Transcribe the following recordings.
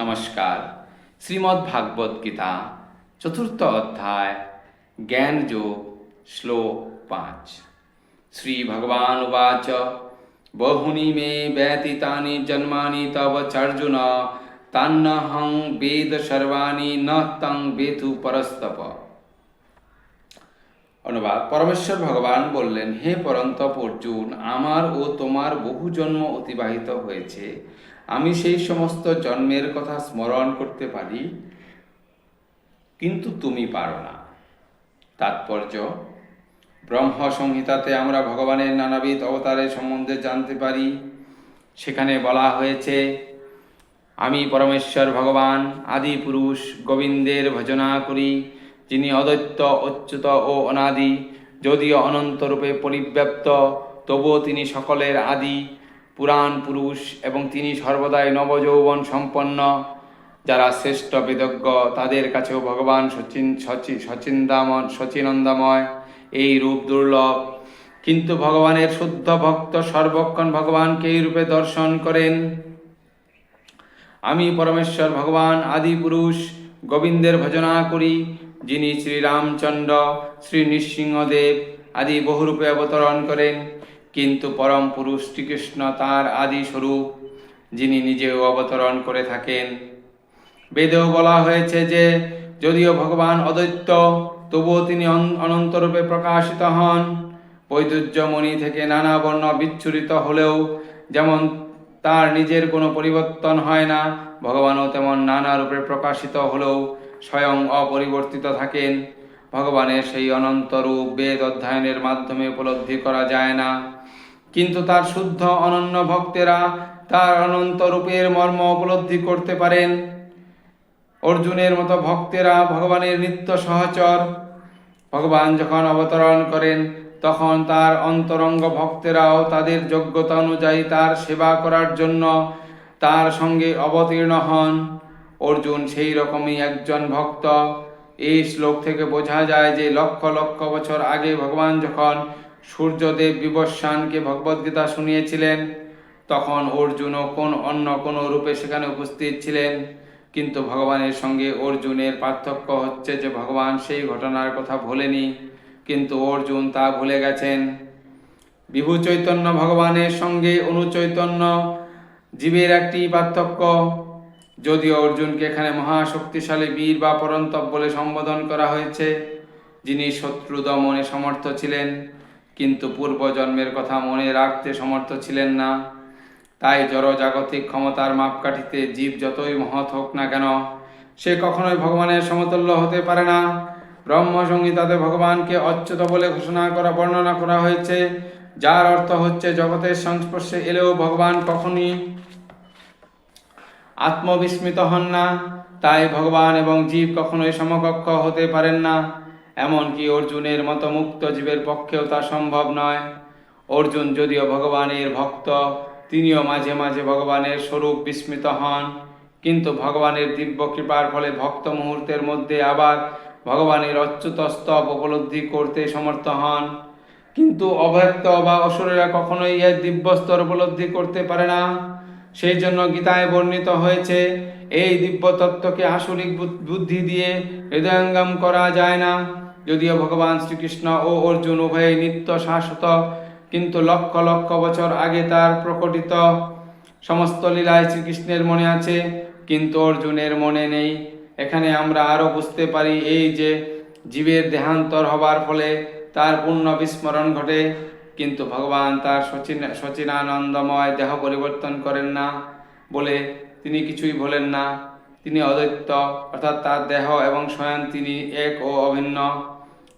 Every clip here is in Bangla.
নমস্কার। শ্রীমদ্ ভাগবত গীতা, চতুর্থ অধ্যায়, জ্ঞান যোগ, শ্লোক পাঁচ। শ্রী ভগবান উবাচ, বহুনি মে ব্যতীতানি জন্মানি তব চার্জুন তান্নহং বেদ সর্বাণি ন তং বেতু পরস্তপ। অনুবাদ, পরমেশ্বর ভগবান বললেন, হে পরন্তপ অর্জুন আমার ও তোমার বহু জন্ম অতিবাহিত হয়েছে। আমি সেই সমস্ত জন্মের কথা স্মরণ করতে পারি, কিন্তু তুমি পারো না। তাৎপর্য ব্রহ্ম সংহিতাতে আমরা ভগবানের নানাবিধ অবতারের সম্বন্ধে জানতে পারি। সেখানে বলা হয়েছে, আমি পরমেশ্বর ভগবান, আদি পুরুষ, গোবিন্দের ভজনা করি, যিনি অদৈত্য অচ্যুত ও অনাদি, যদিও অনন্তরূপে পরিব্যাপ্ত, তবুও তিনি সকলের আদি পুরাণ পুরুষ এবং তিনি সর্বদাই নবযৌবন সম্পন্ন। যারা শ্রেষ্ঠ বেদজ্ঞ, তাদের কাছেও ভগবান সচিন, সচি সচিন্দাময় সচিনন্দাময় এই রূপ দুর্লভ। কিন্তু ভগবানের শুদ্ধ ভক্ত সর্বক্ষণ ভগবানকে এই রূপে দর্শন করেন। আমি পরমেশ্বর ভগবান, আদি পুরুষ, গোবিন্দের ভজনা করি, যিনি শ্রীরামচন্দ্র, শ্রী নৃসিংহদেব আদি বহুরূপে অবতরণ করেন। কিন্তু পরম পুরুষ শ্রীকৃষ্ণ তাঁর আদি স্বরূপ যিনি নিজেও অবতরণ করে থাকেন। বেদেও বলা হয়েছে যে, যদিও ভগবান অদ্বৈত, তবুও তিনি অন- অনন্তরূপে প্রকাশিত হন। বৈদুর্যমণি থেকে নানা বর্ণ বিচ্ছুরিত হলেও যেমন তার নিজের কোনো পরিবর্তন হয় না, ভগবানও তেমন নানা রূপে প্রকাশিত হলেও স্বয়ং অপরিবর্তিত থাকেন। ভগবানের সেই অনন্ত রূপ বেদ অধ্যয়নের মাধ্যমে উপলব্ধি করা যায় না। কিন্তু তার শুদ্ধ অনন্য ভক্তেরা তার অনন্ত রূপের মর্ম উপলব্ধি করতে পারেন। অর্জুনের মতো ভক্তেরা ভগবানের নিত্য সহচর। ভগবান যখন অবতরণ করেন, তখন তার অন্তরঙ্গ ভক্তেরাও তাদের যোগ্যতা অনুযায়ী তার সেবা করার জন্য তার সঙ্গে অবতীর্ণ হন। অর্জুন সেই রকমই একজন ভক্ত। এই শ্লোক থেকে বোঝা যায় যে লক্ষ লক্ষ বছর আগে ভগবান যখন সূর্যদেব বিবস্বানকে ভগবদ্গীতা শুনিয়েছিলেন। তখন অর্জুনও কোন অন্য কোনো রূপে সেখানে উপস্থিত ছিলেন। কিন্তু ভগবানের সঙ্গে অর্জুনের পার্থক্য হচ্ছে যে ভগবান সেই ঘটনার কথা ভোলেনি, কিন্তু অর্জুন তা ভুলে গেছেন। বিভু চৈতন্য ভগবানের সঙ্গে অনুচৈতন্য জীবের একটি পার্থক্য। যদিও অর্জুনকে এখানে মহাশক্তিশালী বীর বা পরন্তপ বলে সম্বোধন করা হয়েছে, যিনি শত্রু দমনে সমর্থ ছিলেন। কিন্তু পূর্বজন্মের কথা মনে রাখতে সমর্থ ছিলেন না। তাই জড়জাগতিক ক্ষমতার মাপকাঠিতে জীব যতই মহৎ হোক না কেন, সে কখনোই ভগবানের সমতুল্য হতে পারে না। ব্রহ্ম সংহিতাতে ভগবানকে অচ্যুত বলে ঘোষণা করা, বর্ণনা করা হয়েছে, যার অর্থ হচ্ছে জগতের সংস্পর্শে এলেও ভগবান কখনই আত্মবিস্মিত হন না। তাই ভগবান এবং জীব কখনোই সমকক্ষ হতে পারেন না। এমনকি অর্জুনের মতো মুক্ত জীবের পক্ষেও তা সম্ভব নয়। অর্জুন যদিও ভগবানের ভক্ত, তিনিও মাঝে মাঝে ভগবানের স্বরূপ বিস্মিত হন। কিন্তু ভগবানের দিব্য কৃপার ফলে ভক্ত মুহূর্তের মধ্যে আবার ভগবানের অচ্যুত স্তব উপলব্ধি করতে সমর্থ হন। কিন্তু অভক্ত বা অসুরেরা কখনোই এর দিব্য স্তর উপলব্ধি করতে পারে না। সেই জন্য গীতায় বর্ণিত হয়েছে, এই দিব্য তত্ত্বকে আসরিক বুদ্ধি দিয়ে হৃদয়ঙ্গম করা যায় না। যদিও ভগবান শ্রীকৃষ্ণ ও অর্জুন উভয়ে নিত্য শাশ্বত, কিন্তু লক্ষ লক্ষ বছর আগে তার প্রকটিত সমস্ত লীলায় শ্রীকৃষ্ণের মনে আছে, কিন্তু অর্জুনের মনে নেই। এখানে আমরা আরও বুঝতে পারি এই যে জীবের দেহান্তর হবার ফলে তার পূর্ণ বিস্মরণ ঘটে, কিন্তু ভগবান তার সচিন সচিনানন্দময় দেহ পরিবর্তন করেন না বলে তিনি কিছুই বলেন না। তিনি অদ্বৈত, অর্থাৎ তার দেহ এবং স্বয়ং তিনি এক ও অভিন্ন।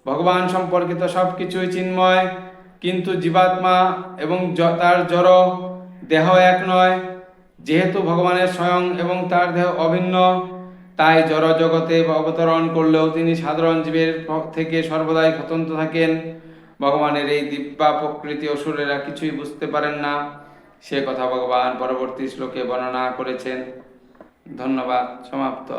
ভগবান সম্পর্কিত সব কিছুই চিন্ময়, কিন্তু জীবাত্মা এবং তার জড় দেহ এক নয়। যেহেতু ভগবানের স্বয়ং এবং তার দেহ অভিন্ন, তাই জড় জগতে অবতরণ করলেও তিনি সাধারণ জীবের থেকে সর্বদাই স্বতন্ত্র থাকেন। ভগবানের এই দিব্যা প্রকৃতি অসুরেরা কিছুই বুঝতে পারেন না। সে কথা ভগবান পরবর্তী শ্লোকে বর্ণনা করেছেন। ধন্যবাদ সমাপ্ত।